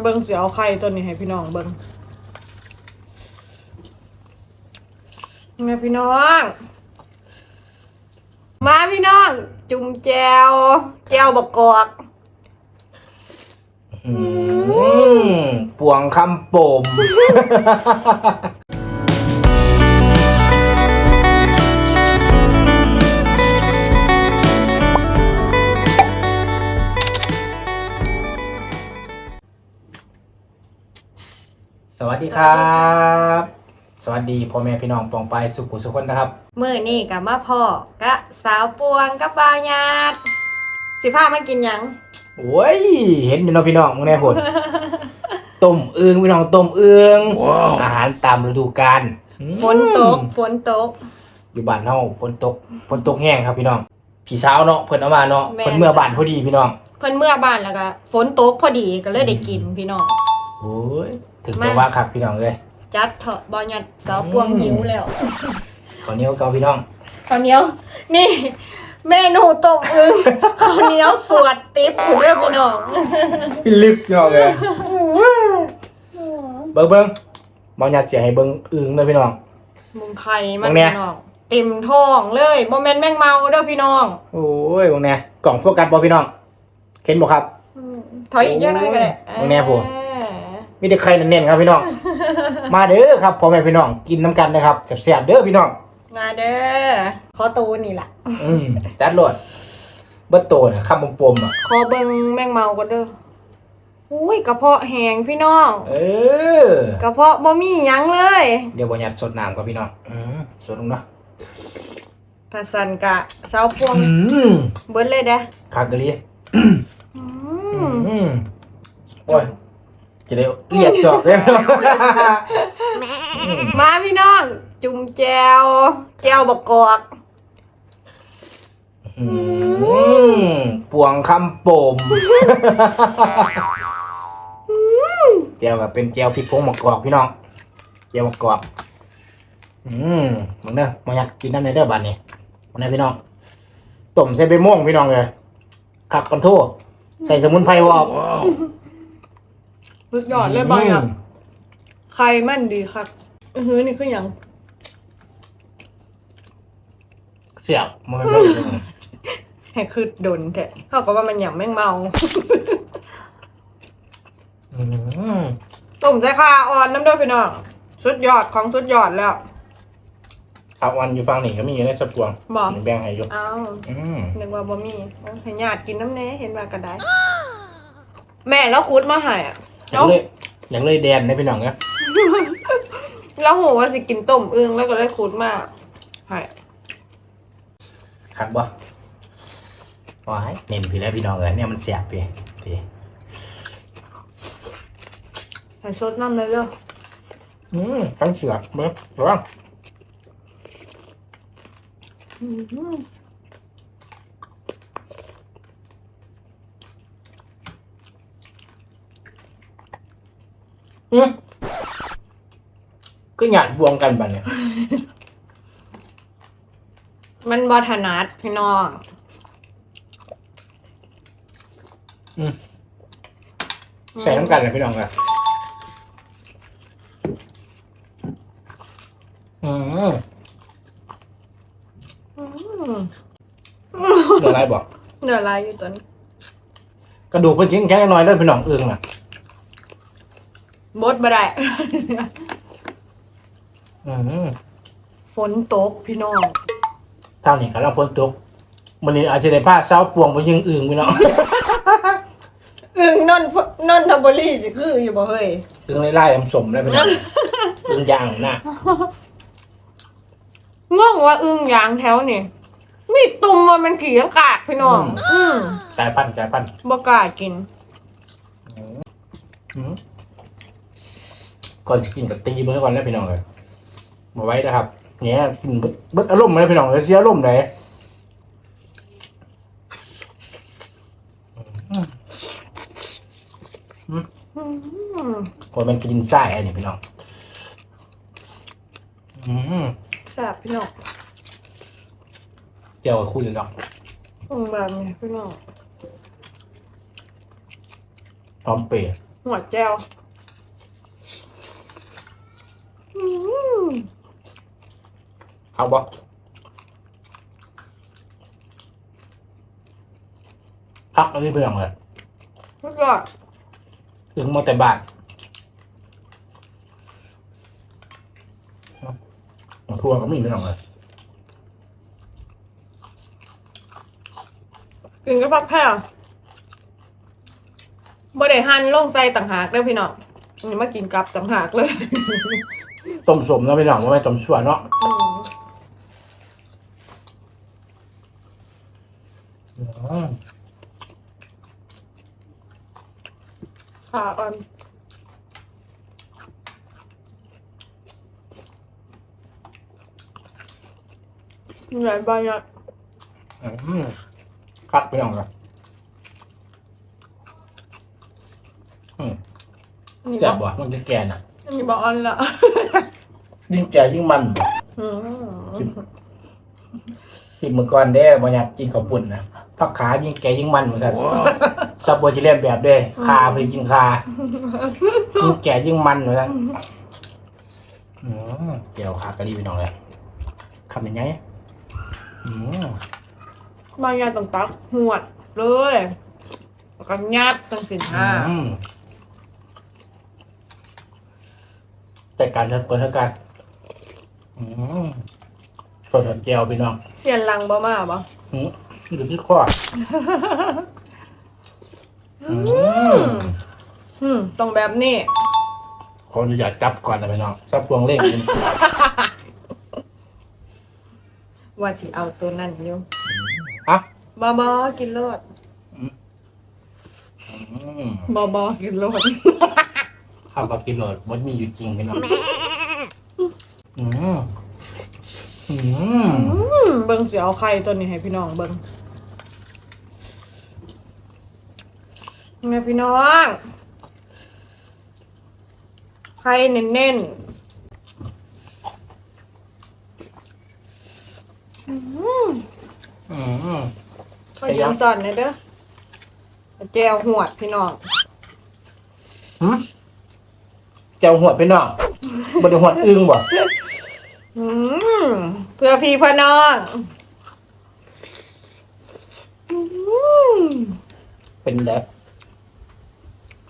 เบิ้งเสียเอาไข่ตัวนี้ให้พี่น้องเบิ้งนี่พี่น้อง มาพี่น้อง จุ่มแจวแจวบกกอกอืมปวงคำปม สวัสดีครับ สวัสดีพ่อแม่พี่น้องปองไปายสุขุสุขคนนะครับ มือนี่กับมาพ่อกะสาวปวงกับบาวญาติสิพามากินหยัง โอ้ย เห็นอยู่เนาะพี่น้องมึงแน่ผล ต้มเอืองพี่น้องต้มเอืองอาหารตามฤดูกาลอืมฝนตก ฝนตก อยู่บ้านเฮาฝนตกฝนตกแห้งครับพี่น้องพี่เช้าวเนาะเพิ่นเอามาเนาะแม่น เพิ่นเมื่อบ้านพอดีพี่น้องเพิ่นเมื่อบ้านแล้วก็ฝนตกพอดีก็เลยได้กินพี่น้อง โอ้ย ถึงมาจะว่าครับพี่น้องเอ้ยจัดเถอะบาวญาติสาวปวงหิวแล้วข้าวเหนียวเกาพี่น้องข้าวเหนียว นี่ เมนูต้มอึ่งข้าวเหนียวสวดติ๊บคุณเรื่องพี่น้องพี่ลึกพี่น้องเอ้ยเบิ่งเบิ่งบ่อยากเสียให้เบิ่งอึ่งเด้อพี่น้องมุงไข่มันตรงเนี้ยพี่น้องเต็มท้องเลยบ่แม่นแมงเมาเด้อพี่น้อง โอ้ยพวกเนี้ยกล่องโฟกัสบ่พี่น้องเห็นบ่ครับถอยอีกเยอะหน่อยก็ได้โอ้ยแม่ผมอ่า มีแต่ไข่เน้นๆครับพี่น้อง มาเด้อครับพ่อแม่พี่น้องกินน้ำกันนะครับแซ่บๆเด้อพี่น้อง มาเด้อขอตูนี่ล่ะ อืมจัดโลดเบิดโตน่ะคำปมๆอะขอเบิ่งแมงเมาก่อนเด้ออุ้ยกระเพาะแห้งพี่น้อง เออ กระเพาะบ่มีหยังเลย เดี๋ยวบ่หยัดสดน้ำกับพี่น้องอืมสดลงเนาะถ้าสันกะสาวพวงอืมเบิ้เลยเด้อคากะลีอืมอืมโอ้ย จะได้เลียดสอกเลยมาพี่น้อง จุ่มแจวแจวบกกอกอืมปวงคำโปมเจียวกับเป็นเจียวพริกผงหมกกรอกพี่น้องเจียวหมกกรอกอืมมึงเด้อมาหยัดกินน้ำในเด้อบ้านนี้มาเด้อพี่น้องต้มใส่ใบม่วงพี่น้องเลยขักกันโทษใส่สมุนไพรวอก สุดยอดเลยบางอย่างใครมันดีครับอือหือนี่คืออย่างเสียบมันไม่เป็นให้คือดนแท้เท่ากับว่ามันอย่างแม่งเมา อืมต้มใจคาอ่อนน้ำเด้อพี่น้องสุดยอดของสุดยอดแล้ว ครับวันอยู่ฟังหนิก็มีอยู่ในสะพวงบอกแบ่งให้อยู่อ้าวอืมนึกว่าบ่มีเอาให้ญาติกินน้ำเน้เห็นว่าก็ได้แม่แล้วคุดมาให้อะ อยากเลยอยากเลยแดนได้พี่น้องเนี่ยแล้วโหว่าสิกินต้มอึ่งแล้วก็เลยคุดมาให้ขัดบ่ว้ายเน้นพี่แล้วพี่น้องเอ้ยเนี่ยมันเสียบพี่พี่ใส่ซดน้ำเลยเด้ออืมทั้งเสือกเบิ้งระวังอืม ก็หยาดบวงกันบัดเนี่ย มันบอถนัดพี่น้องใส่น้ำกันเลยพี่น้องเลยอืมอืมเหลืออะไรบอกเนื้อลายอยู่ตัวนี้กระดูกเป็นชิ้นแค่น้อยเด้อพี่น้องเอิงน่ะ บดมาได้ อืมฝนตกพี่น้องเท่านี้กำลังฝนตกมันนี้อาจจะได้ผ้าเช้าปวงไปยิงอึงพี่น้องอึ่งนนทนนทบุรีสิคืออยู่บ่เฮ้ยอึงไล่ๆน้ำสมเลยพี่น้องอึงยางหน้า ง่วงว่าอึ่งยางแถวนี่มีตุ่มว่ามันขี่ยังกากพี่น้อง อืมสายพันธุ์สายพันธุ์บ่กล้ากิน อืม ก่อนจะกินกับตีมือก่อนแล้วพี่น้องเลยมาไว้นะครับเนี่ยกินเบิดเบิดอารมณ์เลยพี่น้องเลยเสียอารมณ์เลยอืมพอมันกินไส้อันนี้พี่น้องอืมแซ่บพี่น้องเดี๋ยวคุยกันดอกอืมแบบนี้พี่น้องพร้อมเปย์หัวแก้วอืม เอาบ่พักอันนี้เพื่อนเลยสุดยอดถึงมาแต่บ้านมาทัวร์ก็มีเรื่องเลยกินกับผักแพร่บ่ได้หั่นลงใส่ต่างหากเด้อพี่น้องนี่มากินกับต่างหากเลย ต้มสมเนาะพี่น้องว่าไม่ต้มชั่วเนาะ อืม อืม ขาอ่อนใหญ่ใบใหญ่อืมพักพี่น้องเลยอืมนี่แซ่บบอกว่ะมันจะแก่น่ะนี่บอกอ่อนละยิ่งแก่ยิ่งมันบ่อืม กินมือก่อนเด้บ่อยากกินข้าวปุ้นนะ ผักขายิ่งแก่ยิ่งมันเหมือนกันซับบัวจิเลียนแบบเด้คาไปกินคายิ่งแก่ยิ่งมันเหมือนกันอืมเกี่ยวขากระดีพี่น้องเลยคำยังไงอืมใบใหญ่ต้องตักหวดเลยแล้วก็ยัดตั้งสินห้าอืมแต่การเปิดเท่ากันอืมสดๆแก้วพี่น้อง เสียนลังบ่มาบ่ อืมอยู่ที่ข้ออืมอืมต้องแบบนี้ขออนุญาตจับก่อนนะพี่น้องจับพวงเล่งว่าสิเอาตัวนั้นอยู่อะบ่บ่กินโลดอืมบ่บ่กินโลดข้าวกับกินโหลดมดมีอยู่จริงพี่น้องอืมอืมอืมเบิ่งสิเอาไข่ตัวนี้ให้พี่น้องเบิ่ง แม่พี่น้องไข่เน้นๆอืมอืมก็ยืมสอนหน่อยเด้อแจวหวดพี่น้องหืมเจ้าหัวพี่น้องบไดหัวอึ้งบ่อืมเพื่อพี่เพื่อน้องอืมเป็นแดบ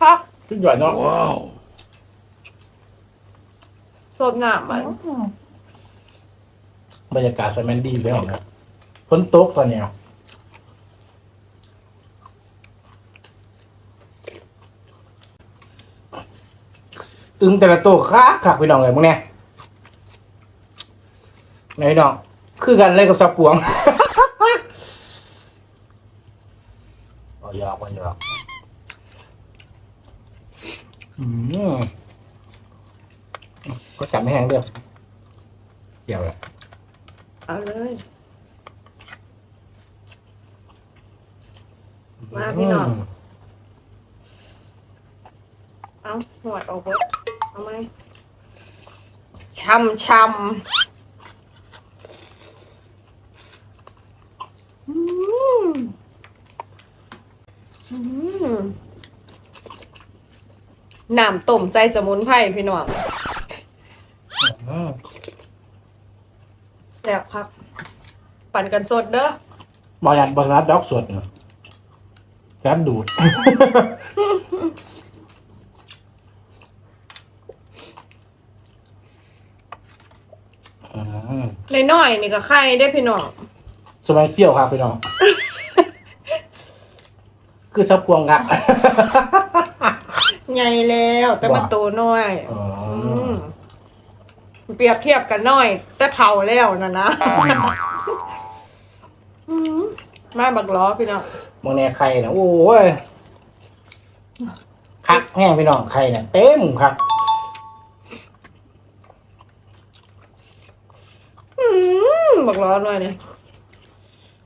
ครับสุดยอดเนาะสดหนามมันบรรยากาศสวยแมนดีพี่น้องนะฝนตกตอนเนี้ยอึ้งแต่ละตัวคักคักพี่น้องเลยมึงเนี่ยไหนพี่น้อง คือกันเลยกับสับปวง เอาหยอกเอาหยอก อืมก็จับไม่แห้งเด้อเกี่ยวเลยเอาเลย มาพี่น้อง เอาหวดออกไปเอาไหมช่ำช่ำอืมอืม น้ำต้มใส่สมุนไพรพี่น้องอืมแซ่บครับ ปั่นกันสดเด้อบอยันบอนัดดอกสดเนอะแก๊บดูดอืมในน้อยๆนี่ก็ไข่ได้อพี่น้องสมัยเปรี้ยวครับพี่น้อง คือชอบพวงครับ ใหญ่แล้วแต่มันว่าโตน้อยอ๋อมเปรียบเทียบกันน้อย แต่เผาแล้วนะนะอืมมาบักล้อพี่น้องมองแน่ไข่นะโอ้ยคักแห้งพี่น้องไข่เนี่ยเต็มครับอืมบักล้อหน่อยเนี่ย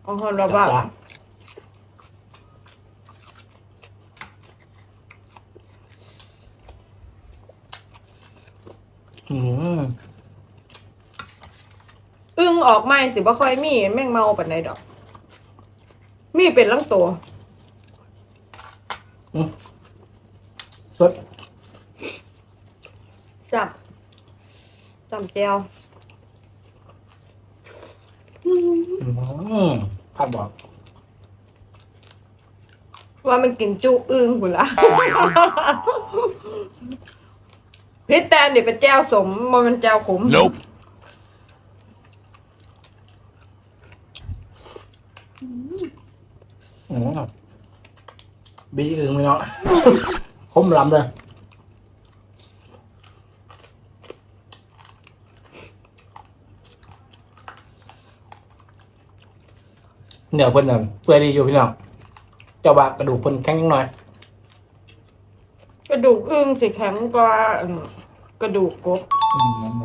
เอาหอนระบาด อืมอึ้งออกไม่สิบ่ค่อยมี แม่งเมาปานใดดอก มีเป็นลังตัวสดจับจับแก้วอืมครับบอก ว่ามันกินจุอึ้งหุ่นละ พิษแตนเดี๋ยวเป็นแจ้วสมมันเป็นแจ้วขม Nope. อืมบีอึงไหมเนาะ คมลำเลยเดี๋ยวเพิ่นน่ะเปื่อยดีอยู่พี่น้องเจ้าบากระดูกเพิ่นแข็งนิดหน่อย กระดูกอึ้งสิแข็งกว่าอืม กระดูกกบอืม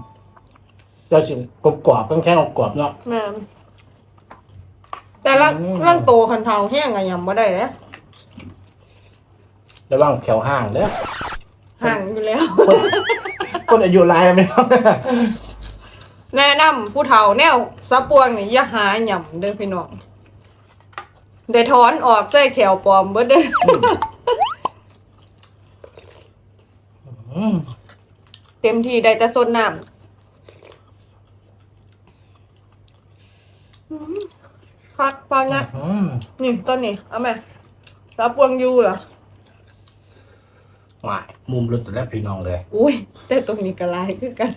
เจ้าสิกรอบกรอบๆแข็งๆกรอบๆเนาะ แม่นแต่ละอืม ร่างโตคันเทาแห้งอะยำบ่ได้เลยระวังแขวห่างเด้อห่างอยู่แล้ว คน คนอายุหลายแล้วไม่ต้องแนะนำผู้เฒ่าแนวสะปวงนี่อย่าหาหย่ำเด้อพี่น้องได้ถอนออกใส่แขวปลอมเบิดเด้ออืม เต็มที่ได้แต่สดน้ำอืมคักปานะอืมนี่ต้นนี้เอาไหมสะปวงอยู่เหรอหวายมุมรุดแล้วพี่น้องเลยอุ้ยแต่ตรงนี้ก็ลายคือกัน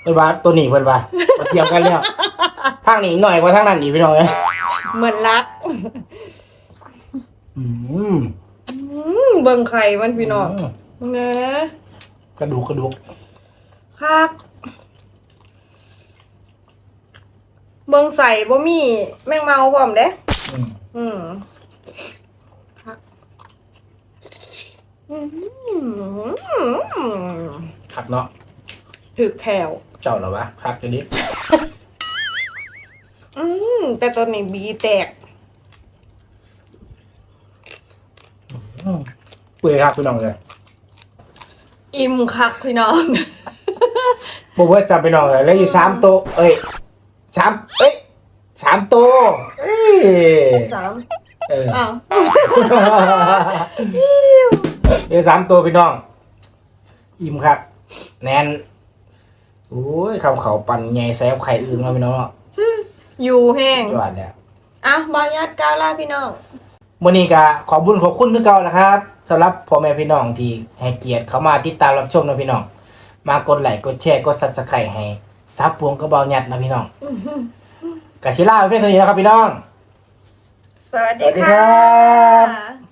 เพิ่นว่าตัวนี้เพิ่นว่ามาเทียบกันแล้วทางนี้หน่อยกว่าทางนั้นอีกพี่น้องเลยเหมือนรัก อืมอืมเบิ่งไข่มันพี่น้องมนะ กระดูกกระดูกคักเบิ่งใส่บ่มีแมงเมาพร้อมเด้ อืมอืมคักอืมคักเนาะถึกแขวเจ้าเหรอวะคักจะดิอืมแต่ตอนนี้บีแตก อืมเปื่อยครับพี่น้องเลย อิ่มคักพี่น้องบอกว่าจำพี่น้องเลยแล้วอยู่สามโตะเอ้ยสามเอ้ยสามโตะเอ้ยสามเอออ้าวเดี๋ยวสามตัวพี่น้อง อิ่มครับ แนนโอ้ยคำเขาปั่นใหญ่แซบไข่อึ่งแล้วพี่น้องเนาะอยู่แห้งจอดแล้วอะบายาดกาวลาพี่น้องวันนี้ก็ขอบุญขอบคุณทุกเก่านะครับ สำหรับพ่อแม่พี่น้องที่ให้เกียรติเข้ามาติดตามรับชมนะพี่น้อง มากดไลค์กดแชร์กดซับสไครต์ให้ซับปวงกระเบาหยัดนะพี่น้องกาชิล่าเพื่อนสนิทนะครับพี่น้อง สวัสสวัสดีดีครั ค่ะบ